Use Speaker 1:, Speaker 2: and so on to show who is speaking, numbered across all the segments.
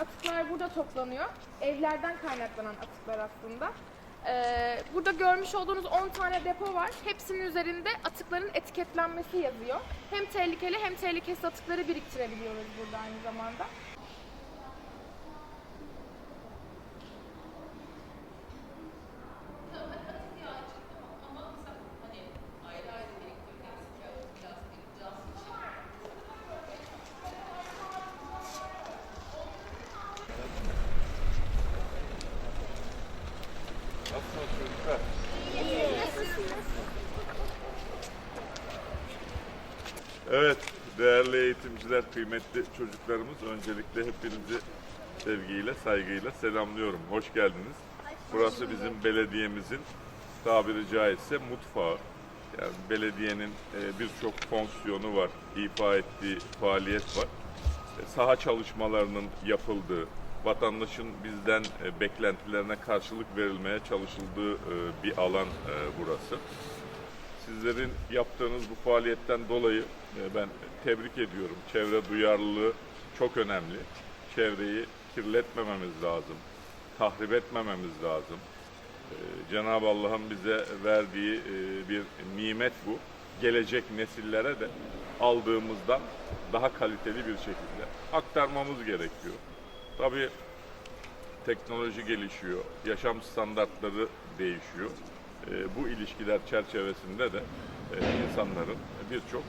Speaker 1: atıklar burada toplanıyor. Evlerden kaynaklanan atıklar aslında. Ee, burada görmüş olduğunuz 10 tane depo var. Hepsinin üzerinde atıkların etiketlenmesi yazıyor. Hem tehlikeli hem tehlikesiz atıkları biriktirebiliyoruz burada aynı zamanda.
Speaker 2: Evet, değerli eğitimciler, kıymetli çocuklarımız, öncelikle hepinizi sevgiyle, saygıyla selamlıyorum. Hoş geldiniz. Burası bizim belediyemizin tabiri caizse mutfağı. Yani belediyenin e, birçok fonksiyonu var, ifa ettiği faaliyet var. E, Saha çalışmalarının yapıldığı, vatandaşın bizden e, beklentilerine karşılık verilmeye çalışıldığı e, bir alan e, burası. Sizlerin yaptığınız bu faaliyetten dolayı ben tebrik ediyorum. Çevre duyarlılığı çok önemli. Çevreyi kirletmememiz lazım. Tahrip etmememiz lazım. Cenab-ı Allah'ın bize verdiği bir nimet bu. Gelecek nesillere de aldığımızdan daha kaliteli bir şekilde aktarmamız gerekiyor. Tabii teknoloji gelişiyor, yaşam standartları değişiyor. E, bu ilişkiler çerçevesinde de e, insanların birçok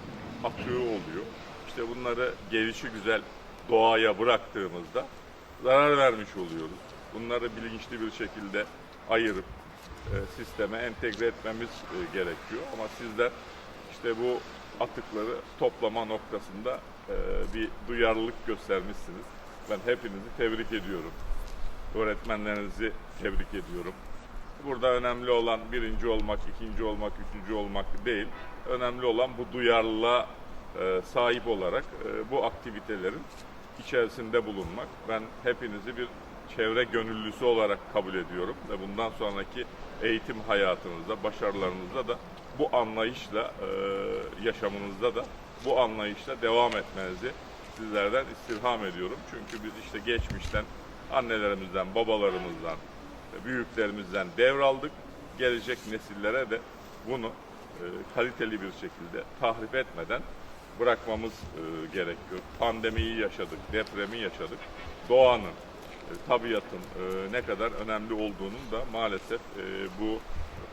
Speaker 2: atığı oluyor. İşte bunları gelişi güzel doğaya bıraktığımızda zarar vermiş oluyoruz. Bunları bilinçli bir şekilde ayırıp e, sisteme entegre etmemiz e, gerekiyor. Ama sizler işte bu atıkları toplama noktasında e, bir duyarlılık göstermişsiniz. Ben hepinizi tebrik ediyorum öğretmenlerinizi tebrik ediyorum. Burada önemli olan birinci olmak, ikinci olmak, üçüncü olmak değil. Önemli olan bu duyarlılığa e, sahip olarak e, bu aktivitelerin içerisinde bulunmak. Ben hepinizi bir çevre gönüllüsü olarak kabul ediyorum ve bundan sonraki eğitim hayatınızda, başarılarınızda da bu anlayışla, e, yaşamınızda da bu anlayışla devam etmenizi sizlerden istirham ediyorum. Çünkü biz işte geçmişten annelerimizden, babalarımızdan, büyüklerimizden devraldık. Gelecek nesillere de bunu e, kaliteli bir şekilde tahrip etmeden bırakmamız e, gerekiyor. Pandemiyi yaşadık, depremi yaşadık. Doğanın, e, tabiatın ne kadar önemli olduğunun da maalesef bu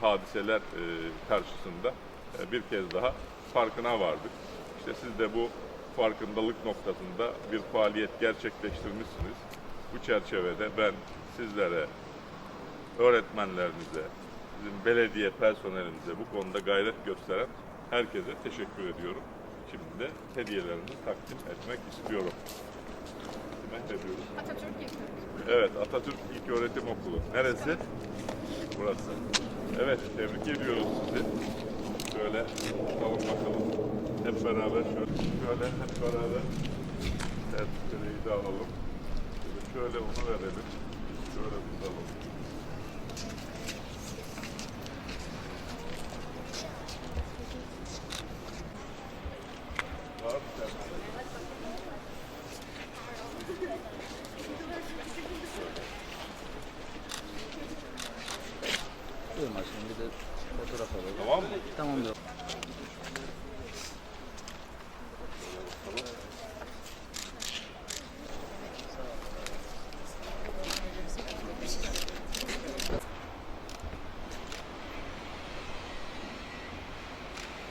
Speaker 2: hadiseler karşısında bir kez daha farkına vardık. İşte siz de bu farkındalık noktasında bir faaliyet gerçekleştirmişsiniz. Bu çerçevede ben sizlere, öğretmenlerimize, bizim belediye personelimize bu konuda gayret gösteren herkese teşekkür ediyorum. Şimdi de hediyelerimi takdim etmek istiyorum. Kime ediyoruz?
Speaker 1: Atatürk yıkıldı.
Speaker 2: Evet, Atatürk İlköğretim Okulu. Neresi? Burası. Evet, tebrik ediyoruz sizi. Şöyle. Hep beraber şöyle, şöyle hep beraber sertifikeyi de alalım. Şöyle, onu verelim. Şöyle tutalım. Var mı. Tamam mı?
Speaker 3: Tamamdır.